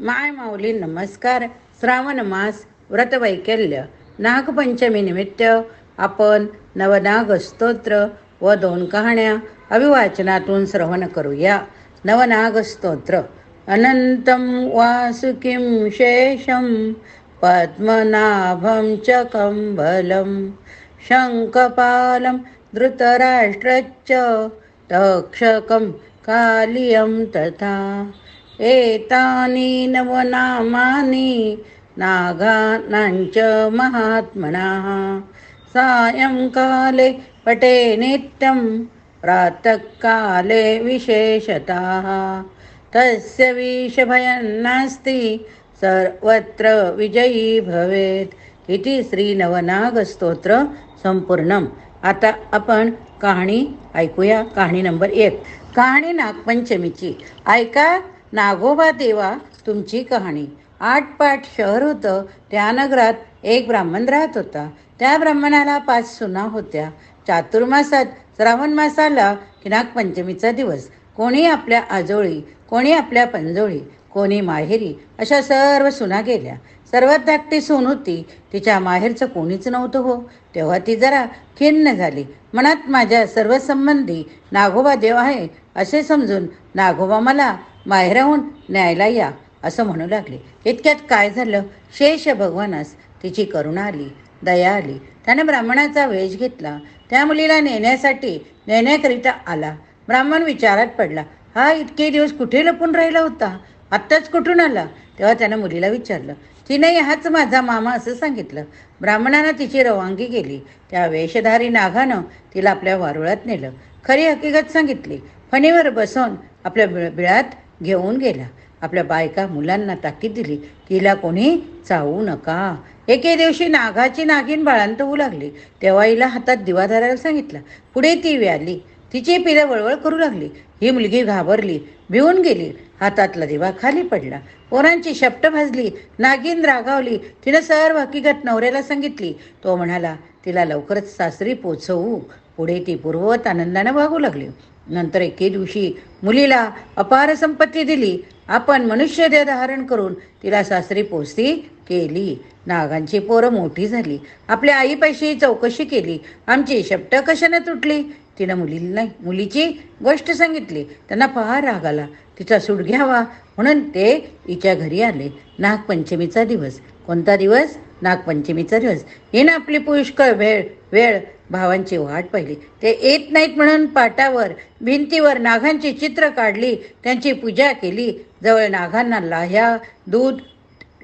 माय माऊली नमस्कार. श्रावण मास व्रतवैकल्य नागपंचमी निमित्त आपण नवनाग स्तोत्र व दोन कहाण्या अभिवाचनातून श्रवण करूया. नवनाग स्तोत्र. अनंतं वासुकिं शेषं पद्मनाभं च कम्बलं शङ्खपालं धृतराष्ट्रच्च तक्षकं कालियं तथा एतानि नवनामानि नागानाञ्च महात्मनः। सायङ्काले पटे नित्यं प्रातःकाले विशेषतः। तस्य विषभयन्नास्ति सर्वत्र विजयी भवेत् इति श्रीनवनागस्तोत्र संपूर्णम। आता आपण कहाणी ऐकूया कहाणी नंबर एक। कहाणी नागपंचमीची। ऐका नागोबा देवा तुमची कहाणी. आठपाट शहर होतं त्या नगरात एक ब्राह्मण राहत होता. त्या ब्राह्मणाला पाच सुना होत्या. चातुर्मासात श्रावण मासाला की नागपंचमीचा दिवस. कोणी आपल्या आजोळी कोणी आपल्या पंजोळी कोणी माहेरी अशा सर्व सुना गेल्या. सर्वात धाकटी सून होती. तिच्या माहेरचं कोणीच नव्हतं हो. तेव्हा ती जरा खिन्न झाली. मनात माझ्या सर्व संबंधी नागोबा देव आहे असे समजून नागोबा मला माहेराहून न्यायला या असं म्हणू लागले. इतक्यात काय झालं? शेष भगवानास तिची करुणा आली दया आली. त्याने ब्राह्मणाचा वेश घेतला. त्या मुलीला नेण्यासाठी नेण्याकरिता आला. ब्राह्मण विचारात पडला हा इतके दिवस कुठे लपून राहिला होता? आत्ताच कुठून आला? तेव्हा त्यानं मुलीला विचारलं तिने हाच माझा मामा असं सांगितलं. ब्राह्मणानं तिची रवानगी केली. त्या वेशधारी नागानं तिला आपल्या वारुळात नेलं. खरी हकीकत सांगितली. फणीवर बसून आपल्या बिळ बिळात घेऊन गेला. आपल्या बायका मुलांना ताकीद दिली तिला कोणी चावू नका. एके दिवशी नागाची नागिन बाळांत होऊ लागली. तेव्हा हिला हातात दिवा धरायला सांगितला. पुढे ती व्याली. तिची पिलं वळवळ करू लागली. ही मुलगी घाबरली भिवून गेली. हातातला दिवा खाली पडला. पोरांची शपट भाजली. नागिन रागावली. तिनं सर्व हकीकत नवऱ्याला सांगितली. तो म्हणाला तिला लवकरच सासरी पोचवू. पुढे ती पूर्ववत आनंदानं वागू लागली. नंतर एके दिवशी मुलीला अपार संपत्ती दिली. आपण मनुष्य देह धारण करून तिला सासरी पोचती केली. नागांची पोरं मोठी झाली. आपल्या आईपाशी चौकशी केली. आमची शब्द कशाने तुटली? तिनं मुलीला मुलीची गोष्ट सांगितली. त्यांना फार राग आला. तिचा सूट घ्यावा म्हणून ते हिच्या घरी आले. नागपंचमीचा दिवस. कोणता दिवस? नागपंचमीचा दिवस. हिनं आपली पुष्कळ वेळ वेळ भावांची वाट पाहिली. ते येत नाहीत म्हणून पाटावर भिंतीवर नागांची चित्र काढली. त्यांची पूजा केली. जवळ नागांना लाह्या दूध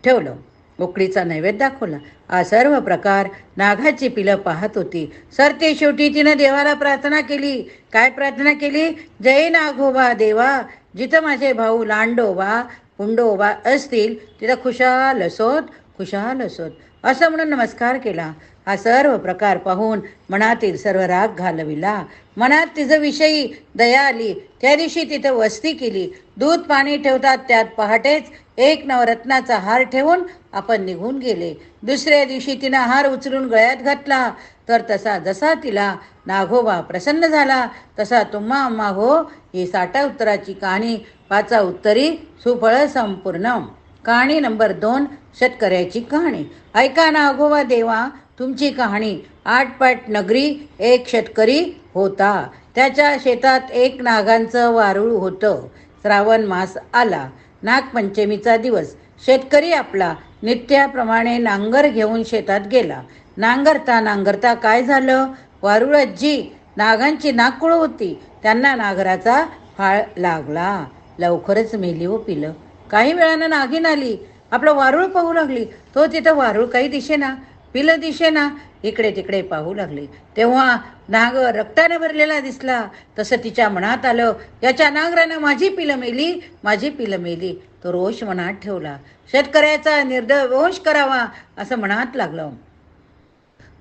ठेवलं. उकडीचा नैवेद्य दाखवला. हा सर्व प्रकार नागाची पिलं पाहत होती. सरते शेवटी तिनं देवाला प्रार्थना केली. काय प्रार्थना केली? जय नागोबा हो देवा. जिथं माझे भाऊ लांडोबा पुंडोबा असतील तिथं खुशाल असोत खुशाल असोत. असं म्हणून नमस्कार केला. हा सर्व प्रकार पाहून मनातील सर्व राग घालविला. मनात तिचं विषयी दया आली. त्या दिवशी तिथं वस्ती केली. दूध पाणी ठेवतात त्यात पहाटेच एक नवरत्नाचा हार ठेवून आपण निघून गेले. दुसऱ्या दिवशी तिनं हार उचलून गळ्यात घातला. तर तसा जसा तिला नागोबा प्रसन्न झाला तसा तुम्हा अम्मा हो ही साठा उत्तराची कहाणी पाचा उत्तरी सुफळ संपूर्ण. कहाणी नंबर दोन शेतकऱ्याची कहाणी. ऐका नागोबा देवा तुमची कहाणी आठपाट नगरी एक शेतकरी होता. त्याच्या शेतात एक नागांचं वारूळ होतं. श्रावण मास आला. नागपंचमीचा दिवस. शेतकरी आपला नित्याप्रमाणे नांगर घेऊन शेतात गेला. नांगरता नांगरता काय झालं? वारुळाजी नागांची नागकुळ होती. त्यांना नागराचा फाळ लागला. लवकरच मेली व पिलं. काही वेळानं नागिन आली. आपलं वारूळ पाहू लागली. तो तिथं वारूळ काही दिसेना पिलं दिशेना इकडे तिकडे पाहू लागले. तेव्हा नाग रक्ताने भरलेला दिसला. तसं तिच्या मनात आलं याच्या नागरानं माझी पिलं मेली माझी पिलं मेली. तो रोष मनात ठेवला. शेतकऱ्याचा निर्दोष करावा असं मनात लागलं.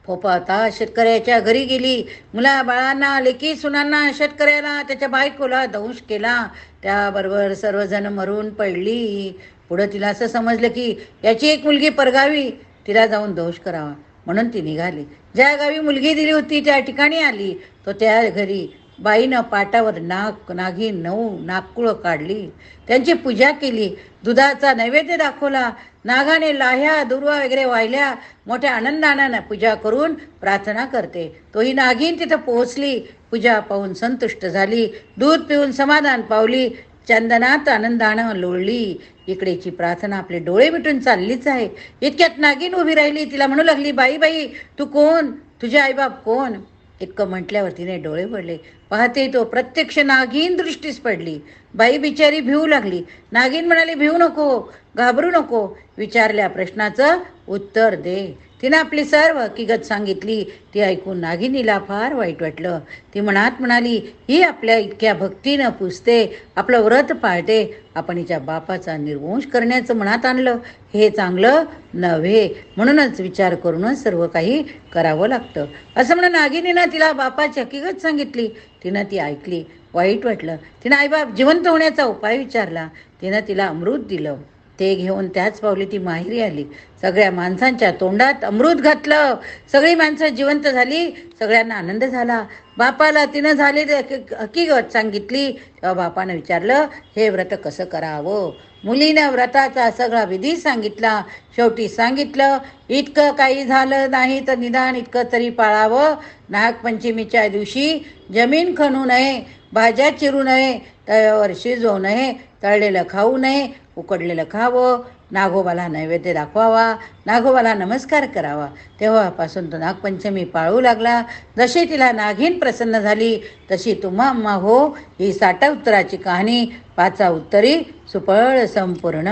फोपा आता शेतकऱ्याच्या घरी गेली. मुला बाळांना लेकी सुनांना शेतकऱ्याला त्याच्या बायकोला दंश केला. त्याबरोबर सर्वजण मरून पडली. पुढं तिला असं समजलं की याची एक मुलगी परगावी. तिला जाऊन दोष करावा. म्हणून ती निघाली. ज्या गावी मुलगी दिली होती त्या ठिकाणी आली. तो त्या घरी बाईनं पाटावर नाक नागी नऊ नागकुळं काढली. त्यांची पूजा केली. दुधाचा नैवेद्य दाखवला. नागाने लाह्या दुर्वा वगैरे वाहिल्या. मोठ्या आनंदानं पूजा करून प्रार्थना करते. तो ही नागिन तिथं पोहोचली. पूजा पाहून संतुष्ट झाली. दूध पिऊन समाधान पावली. चंदनात आनंदानं लोळली. इकडेची प्रार्थना आपले डोळे मिटून चाललीच आहे. इतक्यात नागिन उभी राहिली तिला म्हणू लागली बाई बाई तू कोण? तुझे आईबाप कोण? इतकं म्हटल्यावर तिने डोळे पडले पाहते तो प्रत्यक्ष नागिन दृष्टीस पडली. बाई बिचारी भिवू लागली. नागिन म्हणाली भिवू नको घाबरू नको. विचारल्या प्रश्नाचं उत्तर दे. तिनं आपली सर्व हकीकत सांगितली. ती ऐकून नागिनीला फार वाईट वाटलं. ती मनात म्हणाली ही आपल्या इतक्या भक्तीनं पुजते आपलं व्रत पाळते आपण हिच्या बापाचा निर्वंश करण्याचं मनात आणलं. हे चांगलं नव्हे. म्हणूनच विचार करूनच सर्व काही करावं लागतं. असं म्हणून नागिनीनं तिला बापाची हकीकत सांगितली. तिनं ती ऐकली वाईट वाटलं. तिनं आईबाप जिवंत होण्याचा उपाय विचारला. तिनं तिला अमृत दिलं. ते घेऊन त्याच पावली ती माहेरी आली. सगळ्या माणसांच्या तोंडात अमृत घातलं. सगळी माणसं जिवंत झाली. सगळ्यांना आनंद झाला. बापाला तिनं झाली हकीकत सांगितली. तेव्हा बापानं विचारलं हे व्रत कसं करावं? मुलीनं व्रताचा सगळा विधी सांगितला. शेवटी सांगितलं इतकं काही झालं नाही तर निदान इतकं तरी पाळावं. नागपंचमीच्या दिवशी जमीन खणू नये भाज्या चिरू नये तव्यावर शिजवू नये तळलेलं खाऊ नये उकडलेलं खावं. नागोबाला नैवेद्य दाखवावा नागोबाला नमस्कार करावा. तेव्हापासून तो नागपंचमी पाळू लागला. जशी तिला नागिन प्रसन्न झाली तशी तुम्हा अम्मा हो ही साठा उत्तराची कहाणी पाचा उत्तरी सुपळ संपूर्ण.